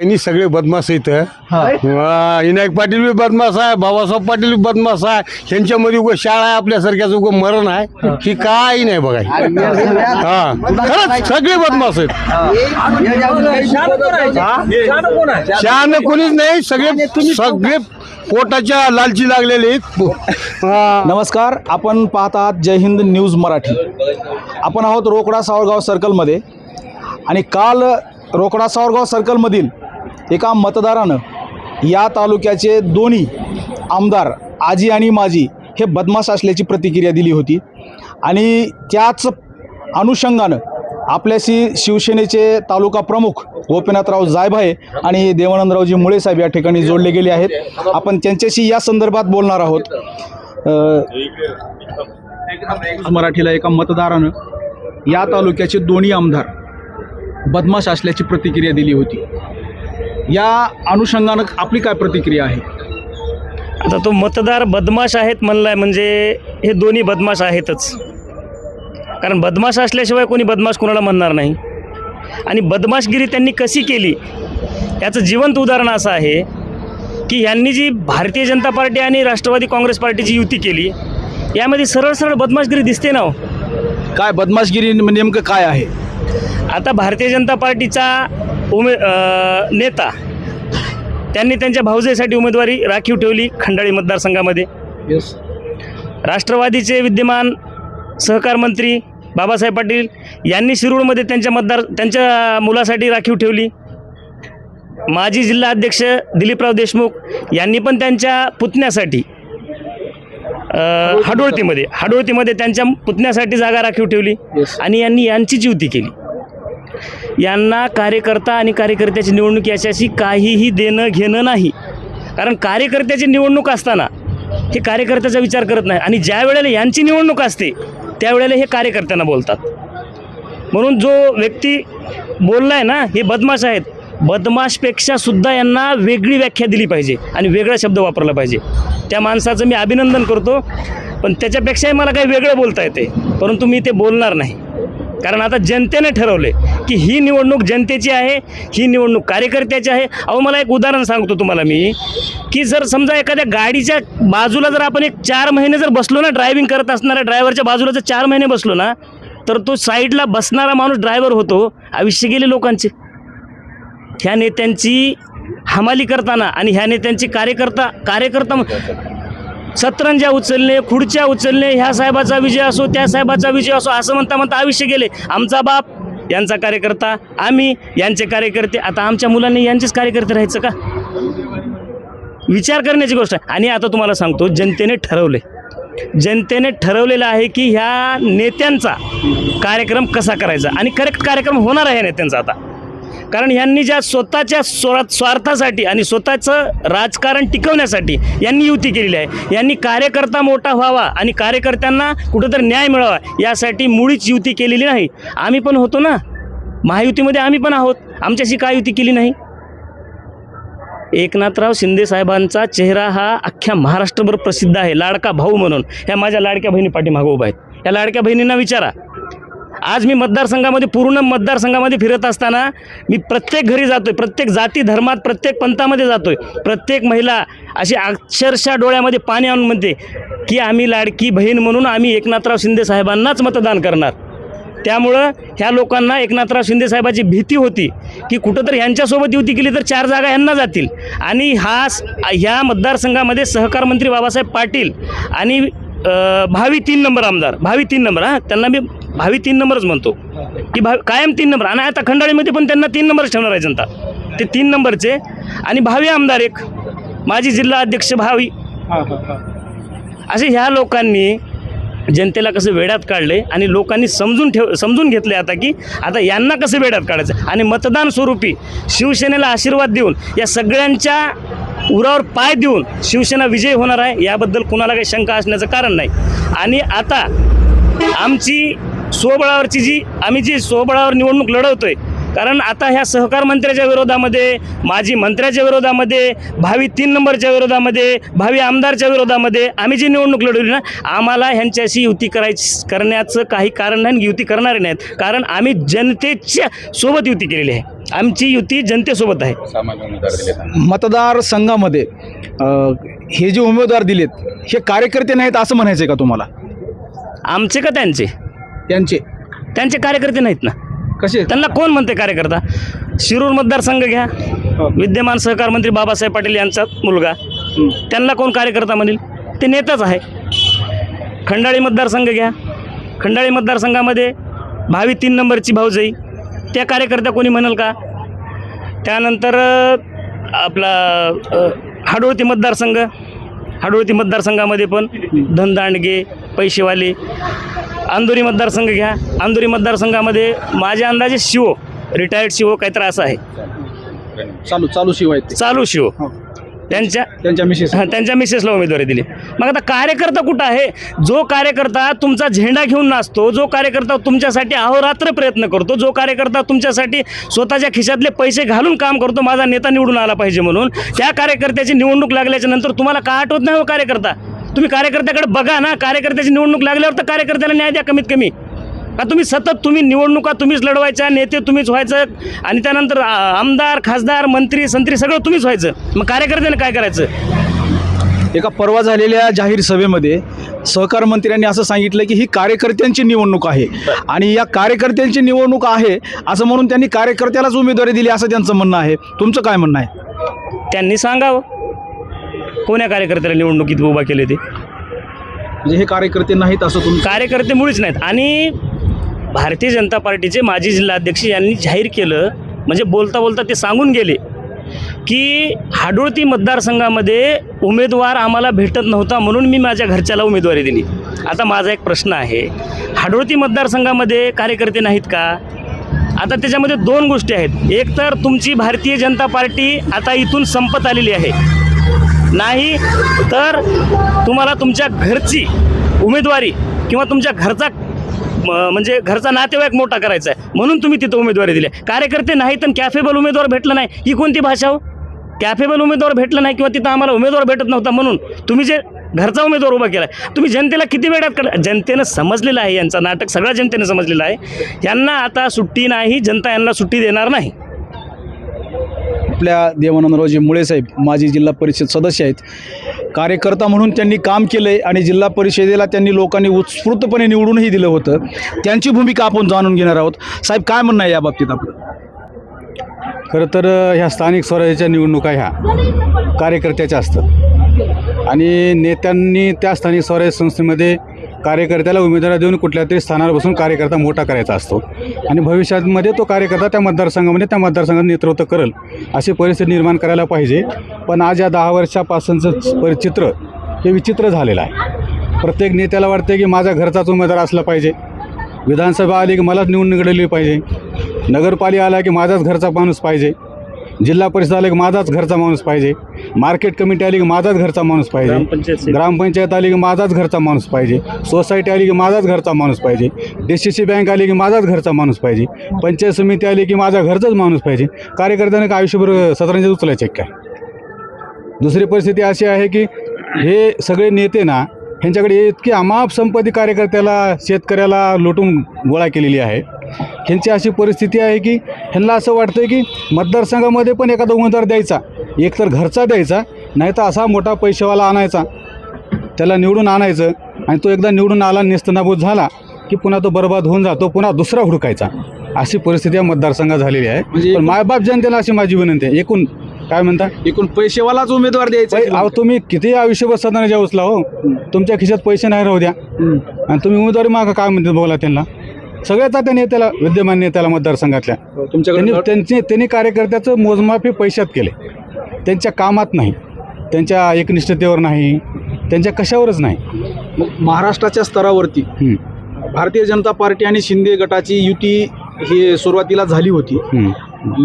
यांनी सगळे बदमाश इथं विनायक पाटील बी बदमाश आहे बाबासाहेब पाटील बी बदमाश आहे. ह्यांच्यामध्ये उगं शाळा आहे आपल्यासारख्याच उगं मरण आहे. ही. काही नाही बघा. हा. खरंच सगळे बदमाश आहेत. शहाणं कोणीच नाही सगळे सगळे पोटाच्या लालची लागलेले आहेत. हा. नमस्कार आपण पाहत आहात जय हिंद न्यूज मराठी. आपण आहोत रोकडा सावरगाव सर्कलमध्ये आणि काल रोकडा सावरगाव सर्कलमधील एका मतदारानं या तालुक्याचे दोन्ही आमदार आजी आणि माजी हे बदमाश असल्याची प्रतिक्रिया दिली होती. आणि त्याच अनुषंगानं आपल्याशी शिवसेनेचे तालुका प्रमुख गोपीनाथराव जायभाये आणि देवानंदरावजी मुळेसाहेब या ठिकाणी जोडले गेले आहेत. आपण त्यांच्याशी या संदर्भात बोलणार आहोत. मराठीला एका मतदारानं या तालुक्याचे दोन्ही आमदार बदमाश असल्याची प्रतिक्रिया दिली होती. या अनुषंगानं आपली काय प्रतिक्रिया आहे? आता तो मतदार बदमाश आहेत म्हणलाय म्हणजे हे दोन्ही बदमाश आहेतच. कारण बदमाश असल्याशिवाय कोणी बदमाश कोणाला म्हणणार नाही. आणि बदमाशगिरी त्यांनी कशी केली? याचं जिवंत उदाहरण असं आहे की यांनी जी भारतीय जनता पार्टी आणि राष्ट्रवादी काँग्रेस पार्टीची युती केली यामध्ये सरळ सरळ बदमाशगिरी दिसते ना हो. काय बदमाशगिरी नेमकं काय आहे? आता भारतीय जनता पार्टीचा उमे नेता त्यांनी त्यांच्या भाऊजेसाठी उमेदवारी राखीव ठेवली खंडाळी मतदारसंघामध्ये. येस राष्ट्रवादीचे विद्यमान सहकार मंत्री बाबासाहेब पाटील यांनी शिरूरमध्ये त्यांच्या मतदार त्यांच्या मुलासाठी राखीव ठेवली. माजी जिल्हा अध्यक्ष दिलीपराव देशमुख यांनी पण त्यांच्या पुतण्यासाठी हाडोळतीमध्ये हाडोळतीमध्ये त्यांच्या पुतण्यासाठी जागा राखीव ठेवली Yes. आणि यांनी यांचीच युती केली. यांना कार्यकर्ता आणि कार्यकर्त्याची निवडणूक याच्याशी काहीही देणं घेणं नाही. कारण कार्यकर्त्याची निवडणूक असताना हे कार्यकर्त्याचा विचार करत नाही. आणि ज्या वेळेला यांची निवडणूक असते त्यावेळेला हे कार्यकर्त्यांना बोलतात. म्हणून जो व्यक्ती बोलला आहे ना हे बदमाश आहेत. बदमाशपेक्षा सुद्धा यांना वेगळी व्याख्या दिली पाहिजे आणि वेगळा शब्द वापरला पाहिजे. त्या माणसाचं मी अभिनंदन करतो पण त्याच्यापेक्षाही मला काही वेगळं बोलता येते परंतु मी ते बोलणार नाही. कारण आता जनतेने ठरवले की ही निवडणूक जनतेची आहे ही निवडणूक कार्यकर्त्याची आहे. अहो मला एक उदाहरण सांगतो तुम्हाला मी की जर समजा एखाद्या गाडीच्या बाजूला जर आपण एक चार महिने जर बसलो ना ड्रायव्हिंग करत असणाऱ्या ड्रायव्हरच्या बाजूला जर चार महिने बसलो ना तर तो साईडला बसणारा माणूस ड्रायव्हर होतो आयुष्य गेले लोकांचे. ह्या नेत्यांची हमाली करताना आणि ह्या नेत्यांची कार्यकर्ता कार्यकर्ता सतरंज्या उचलणे खुर्च्या उचलणे ह्या साहेबाचा विजय असो त्या साहेबाचा विजय असो असं म्हणता म्हणता आयुष्य गेले. आमचा बाप यांचा कार्यकर्ता आम्ही यांचे कार्यकर्ते आता आमच्या मुलांनी यांचेच कार्यकर्ते राहायचं का? विचार करण्याची गोष्ट आहे. आणि आता तुम्हाला सांगतो जनतेने ठरवले. जनतेने ठरवलेलं आहे की ह्या नेत्यांचा कार्यक्रम कसा करायचा? आणि करेक्ट कार्यक्रम होणार आहे नेत्यांचा आता. कारण यांनी ज्या स्वतःच्या स्वा स्वार्थासाठी आणि स्वतःचं राजकारण टिकवण्यासाठी यांनी युती केलेली आहे. यांनी कार्यकर्ता मोठा व्हावा आणि कार्यकर्त्यांना कुठंतरी न्याय मिळावा यासाठी मुळीच युती केलेली नाही. आम्ही पण होतो ना. महायुतीमध्ये आम्ही पण आहोत. आमच्याशी काय युती केली नाही? एकनाथराव शिंदे साहेबांचा चेहरा हा अख्ख्या महाराष्ट्रभर प्रसिद्ध आहे. लाडका भाऊ म्हणून. ह्या माझ्या लाडक्या बहिणी पाठीमागं उभा आहेत. या लाडक्या बहिणींना विचारा. आज मी मतदारसंघामध्ये पूर्ण मतदारसंघामध्ये फिरत असताना मी प्रत्येक घरी जातोय प्रत्येक जाती धर्मात प्रत्येक पंथामध्ये जातोय. प्रत्येक महिला अशी अक्षरशः डोळ्यामध्ये पाणी आणून म्हणते की आम्ही लाडकी बहीण म्हणून आम्ही एकनाथराव शिंदे साहेबांनाच मतदान करणार. त्यामुळं ह्या लोकांना एकनाथराव शिंदे साहेबाची भीती होती की कुठंतरी ह्यांच्यासोबत युती केली तर चार जागा ह्यांना जातील. आणि हा स- ह्या मतदारसंघामध्ये सहकार मंत्री बाबासाहेब पाटील आणि भावी तीन नंबर आमदार भावी तीन नंबर हां त्यांना मी भावी तीन नंबरच म्हणतो. की भावी कायम तीन नंबर. आणि आता खंडाळीमध्ये पण त्यांना तीन नंबरच ठेवणार आहे जनता. ते तीन नंबरचे. आणि भावी आमदार एक. माजी जिल्हा अध्यक्ष भावी. असे ह्या लोकांनी जनतेला कसं वेड्यात काढले आणि लोकांनी समजून ठेव समजून घेतले आता की आता यांना कसं वेड्यात काढायचं? आणि मतदान स्वरूपी शिवसेनेला आशीर्वाद देऊन या सगळ्यांच्या उरावर पाय देऊन शिवसेना विजय होणार आहे याबद्दल कुणाला काही शंका असण्याचं कारण नाही. आणि आता आमची स्वबळावरची जी आम्ही जी स्वबळावर निवडणूक लढवतोय कारण आता ह्या सहकार मंत्र्याच्या विरोधामध्ये माजी मंत्र्याच्या विरोधामध्ये भावी तीन नंबरच्या विरोधामध्ये भावी आमदारच्या विरोधामध्ये आम्ही जी निवडणूक लढवली ना आम्हाला ह्यांच्याशी युती करायची करण्याचं काही कारण नाही आणि युती करणारे नाहीत. कारण आम्ही जनतेच्या सोबत युती केलेली आहे. आमची युती जनतेसोबत आहे. मतदारसंघामध्ये अ, हे जे उमेदवार दिलेत हे कार्यकर्ते नाहीत असं म्हणायचं आहे का तुम्हाला? आमचे का त्यांचे? त्यांचे. त्यांचे कार्यकर्ते नाहीत ना. कसे? त्यांना कोण म्हणते कार्यकर्ता? शिरूर मतदारसंघ घ्या. विद्यमान सहकार मंत्री बाबासाहेब पाटील यांचा मुलगा. त्यांना कोण कार्यकर्ता म्हणेल? ते नेताच आहे. खंडाळी मतदारसंघ घ्या. खंडाळी मतदारसंघामध्ये भावी तीन नंबरची भाऊजाई. त्या कार्यकर्त्या कोणी म्हणेल का? त्यानंतर आपला हाडोळती मतदारसंघ. हाडोळती मतदारसंघामध्ये पण धनदांडगे पैसेवाले अंदोरी मतदारसंघ घ्या. अंदोरी मतदारसंघामध्ये माझ्या अंदाजे शिव रिटायर्ड शिव काहीतरी असं आहे. चालू चालू शिवाय ते. चालू शिव. हो. त्यांच्या त्यांच्या मिसेस त्यांच्या मिसेसला उमेदवारी दिली. मग आता कार्यकर्ता कुठं आहे? जो कार्यकर्ता तुमचा झेंडा घेऊन नाचतो जो कार्यकर्ता तुमच्यासाठी अहोरात्र प्रयत्न करतो जो कार्यकर्ता तुमच्यासाठी स्वतःच्या खिशातले पैसे घालून काम करतो माझा नेता निवडून आला पाहिजे म्हणून त्या कार्यकर्त्याची निवडणूक लागल्याच्या नंतर तुम्हाला का आठवत नाही हो कार्यकर्ता? तुम्ही कार्यकर्त्याकडे बघा ना कार्यकर्त्याची निवडणूक लागल्यावर तर कार्यकर्त्याला न्याय द्या कमीत कमी. का तुम्ही सतत तुम्ही निवडणुका तुम्हीच लढवायच्या नेते तुम्हीच व्हायचं आणि त्यानंतर आमदार खासदार मंत्री संत्री सगळं तुम्हीच व्हायचं. मग कार्यकर्त्याने काय करायचं? एका परवा झालेल्या जाहीर सभेमध्ये सहकार मंत्र्यांनी असं सांगितलं की ही कार्यकर्त्यांची निवडणूक आहे. आणि या कार्यकर्त्यांची निवडणूक आहे असं म्हणून त्यांनी कार्यकर्त्यालाच उमेदवारी दिली असं त्यांचं म्हणणं आहे. तुमचं काय म्हणणं आहे? त्यांनी सांगावं. कोण्या कार्यकर्त्याला निवडणुकीत उभा केले ते? म्हणजे हे कार्यकर्ते नाहीत असं तुम्ही कार्यकर्ते मुळीच नाहीत. आणि भारतीय जनता पार्टीचे माजी जिल्हाध्यक्ष यांनी जाहीर केलं म्हणजे बोलता बोलता ते सांगून गेले की हाडोळती मतदारसंघामध्ये उमेदवार आम्हाला भेटत नव्हता म्हणून मी माझ्या घरच्याला उमेदवारी दिली. आता माझा एक प्रश्न आहे हाडोळती मतदारसंघामध्ये कार्यकर्ते नाहीत का? आता त्याच्यामध्ये दोन गोष्टी आहेत. एक तर तुमची भारतीय जनता पार्टी आता इथून संपत आलेली आहे. नाही तर तुम्हाला तुमच्या घरची उमेदवारी किंवा तुमच्या घरचा म- म्हणजे घरचा नातेवाईक मोठा करायचा आहे. म्हणून तुम्ही तिथं उमेदवारी दिली. कार्यकर्ते नाही तर कॅफेबल उमेदवार भेटलं नाही. ही कोणती भाषा हो? कॅफेबल उमेदवार भेटलं नाही किंवा तिथं आम्हाला उमेदवार भेटत नव्हता म्हणून तुम्ही जे घरचा उमेदवार उभा केला तुम्ही जनतेला किती वेळात कर जनतेनं समजलेलं आहे यांचं नाटक सगळ्या जनतेनं समजलेलं आहे. यांना आता सुट्टी नाही जनता यांना सुट्टी देणार नाही. आपल्या देवानंदरावजी मुळे साहेब माजी जिल्हा परिषद सदस्य आहेत. कार्यकर्ता म्हणून त्यांनी काम केलं आहे आणि जिल्हा परिषदेला त्यांनी लोकांनी उत्स्फूर्तपणे निवडूनही दिलं होतं. त्यांची भूमिका आपण जाणून घेणार आहोत. साहेब काय म्हणणं आहे या बाबतीत आपलं? खरं तर ह्या स्थानिक स्वराज्याच्या निवडणुका ह्या कार्यकर्त्याच्या असतात. आणि नेत्यांनी त्या स्थानिक स्वराज्य संस्थेमध्ये कार्यकर्त्याला उमेदवारी देऊन कुठल्या तरी स्थानावर बसून कार्यकर्ता मोठा करायचा असतो. आणि भविष्यामध्ये तो कार्यकर्ता त्या मतदारसंघामध्ये त्या मतदारसंघात नेतृत्व करेल अशी परिस्थिती निर्माण करायला पाहिजे. पण आज या दहा वर्षापासूनचं परिचित्र हे विचित्र झालेलं आहे. प्रत्येक नेत्याला वाटते की माझा घरचाच उमेदवार असला पाहिजे. विधानसभा आली की मलाच निवडून निघडली पाहिजे. नगरपालिका आला की माझाच घरचा माणूस पाहिजे. जिल्हा परिषद आली की माझाच घरचा माणूस पाहिजे. मार्केट कमिटी आली की माझाच घरचा माणूस पाहिजे. ग्रामपंचायत आली की माझाच घरचा माणूस पाहिजे. सोसायटी आली की माझाच घरचा माणूस पाहिजे. डी सी सी बँक आली की माझाच घरचा माणूस पाहिजे. पंचायत समिती आली की माझा घरचाच माणूस पाहिजे. कार्यकर्त्याने का आयुष्यभर सतरंजी उचलायचे काय? दुसरी परिस्थिती अशी आहे की हे सगळे नेते ना ह्यांच्याकडे इतकी अमाप संपत्ती कार्यकर्त्याला शेतकऱ्याला लुटून गोळा केलेली आहे. ह्यांची अशी परिस्थिती आहे की ह्यांना असं वाटतं की मतदारसंघामध्ये पण एखादा उमेदवार द्यायचा एकतर घरचा द्यायचा नाही तर असा मोठा पैसेवाला आणायचा त्याला निवडून आणायचं आणि तो एकदा निवडून आला नेस्तनाबूत झाला की पुन्हा तो बर्बाद होऊन जातो पुन्हा दुसरा हुडकायचा. अशी परिस्थिती या मतदारसंघात झालेली आहे. म्हणजे पण मायबाप जनतेला अशी माझी विनंती आहे. एकूण काय म्हणता? एकूण पैसेवालाच उमेदवार द्यायचा अहो तुम्ही किती आयुष्यभर सदना उचला हो तुमच्या खिशात पैसे नाही राहू द्या. आणि तुम्ही उमेदवारी मागा काय म्हणते बोला त्यांना? सगळ्याचा त्या नेत्याला विद्यमान नेत्याला मतदारसंघातल्या. त्यांनी तुमच्याकडे त्यांचे त्यांनी कार्यकर्त्याचं मोजमाप हे पैशात केले. त्यांच्या कामात नाही. त्यांच्या एकनिष्ठतेवर नाही. त्यांच्या कशावरच नाही. मग महाराष्ट्राच्या स्तरावरती हं, भारतीय जनता पार्टी आणि शिंदे गटाची युती ही सुरुवातीला झाली होती. हं.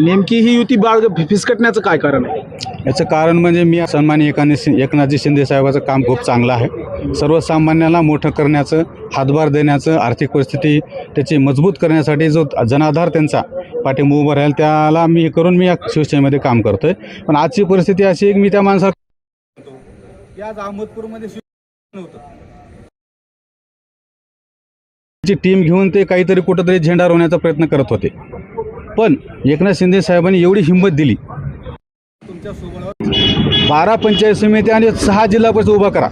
नेमकी ही युती बाळ फिसकटण्याचं काय कारण आहे? याचं कारण म्हणजे मी सन्मानी एकाने एकनाथजी शिंदे साहेबाचं काम खूप चांगलं आहे. सर्वसामान्याला मोठं करण्याचं हातभार देण्याचं आर्थिक परिस्थिती त्याची मजबूत करण्यासाठी जो जनाधार त्यांचा पाठिंबा उभं राहील त्याला मी हे करून मी या शिवसेनेमध्ये काम करतोय. पण आजची परिस्थिती अशी आहे की मी त्या माणसाला याच अहमदपूरमध्ये नव्हतं. ची टीम घेऊन ते काहीतरी कुठंतरी झेंडा रोवण्याचा प्रयत्न करत होते. पण एकनाथ शिंदे साहेबांनी एवढी हिंमत दिली बारा पंचायत समिती आणि सहा जिल्हा परिषद उभा करा.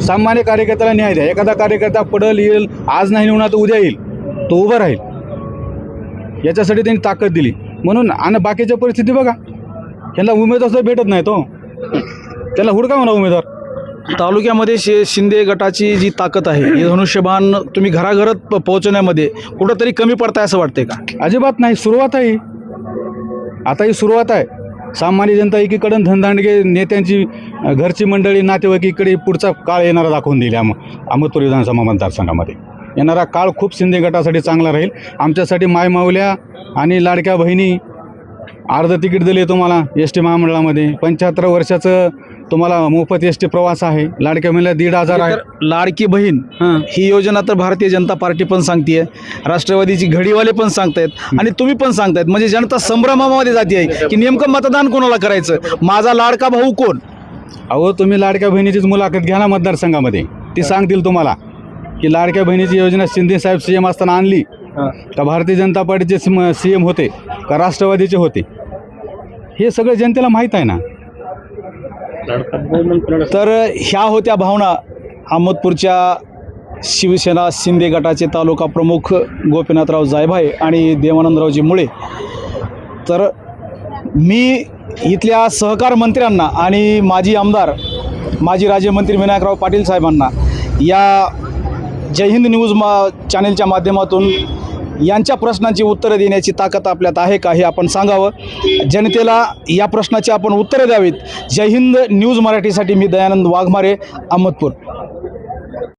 सामान्य कार्यकर्त्याला न्याय द्या. एखादा कार्यकर्ता पडल येईल आज नाही निवडणार तर उद्या येईल. तो उभा राहील. याच्यासाठी त्यांनी ताकद दिली. म्हणून आणि बाकीच्या परिस्थिती बघा. यांना उमेदवार सुद्धा भेटत नाही तो त्याला हुडका म्हणा उमेदवार. तालुक्यामध्ये शे शिंदे गटाची जी ताकद आहे हे धनुष्यबाण तुम्ही घराघरात प- पोहोचवण्यामध्ये कुठंतरी कमी पडताय असं वाटतंय का? अजिबात नाही. सुरुवात आहे. ही. आता ही सुरुवात आहे. सामान्य जनता एकीकडून धनदांडगे नेत्यांची घरची मंडळी नातेवाईक इकडे पुढचा काळ येणारा दाखवून दिली आम अहमदपूर विधानसभा मतदारसंघामध्ये. येणारा काळ खूप शिंदे गटासाठी चांगला राहील. आमच्यासाठी मायमावल्या आणि लाडक्या बहिणी अर्ध तिकीट दिले तुम्हाला एस टी महामंडळामध्ये. पंच्याहत्तर वर्षाचं तुम्हाला मोफत एस टी प्रवास आहे. लाडक्या महिला दीड हजार आहे. तर लाडकी बहीण हां. ही योजना तर भारतीय जनता पार्टी पण सांगतेय. राष्ट्रवादीची घडीवाले पण सांगतायत. आणि तुम्ही पण सांगतायत. म्हणजे जनता संभ्रमामध्ये जाते आहे की नेमकं मतदान कोणाला करायचं? माझा लाडका भाऊ कोण? अहो तुम्ही लाडक्या बहिणीचीच मुलाखत घ्या ना मतदारसंघामध्ये. ती सांगतील तुम्हाला की लाडक्या बहिणीची योजना शिंदे साहेब सी एम असताना आणली. का भारतीय जनता पार्टीचे सी एम होते? का राष्ट्रवादीचे होते? हे सगळं जनतेला माहीत आहे ना. तर ह्या होत्या भावना. अहमदपूरच्या शिवसेना शिंदे गटाचे तालुका प्रमुख गोपीनाथराव जायभाई आणि देवानंदरावजी मुळे. तर मी इथल्या सहकार मंत्र्यांना आणि माजी आमदार माजी राज्यमंत्री विनायकराव पाटील साहेबांना या जय हिंद न्यूज मा चॅनेलच्या माध्यमातून यांच्या प्रश्नांची उत्तरं देण्याची ताकद आपल्यात आहे का हे आपण सांगावं. जनतेला या प्रश्नाची आपण उत्तरं द्यावीत. जय हिंद न्यूज मराठीसाठी मी दयानंद वाघमारे अहमदपूर.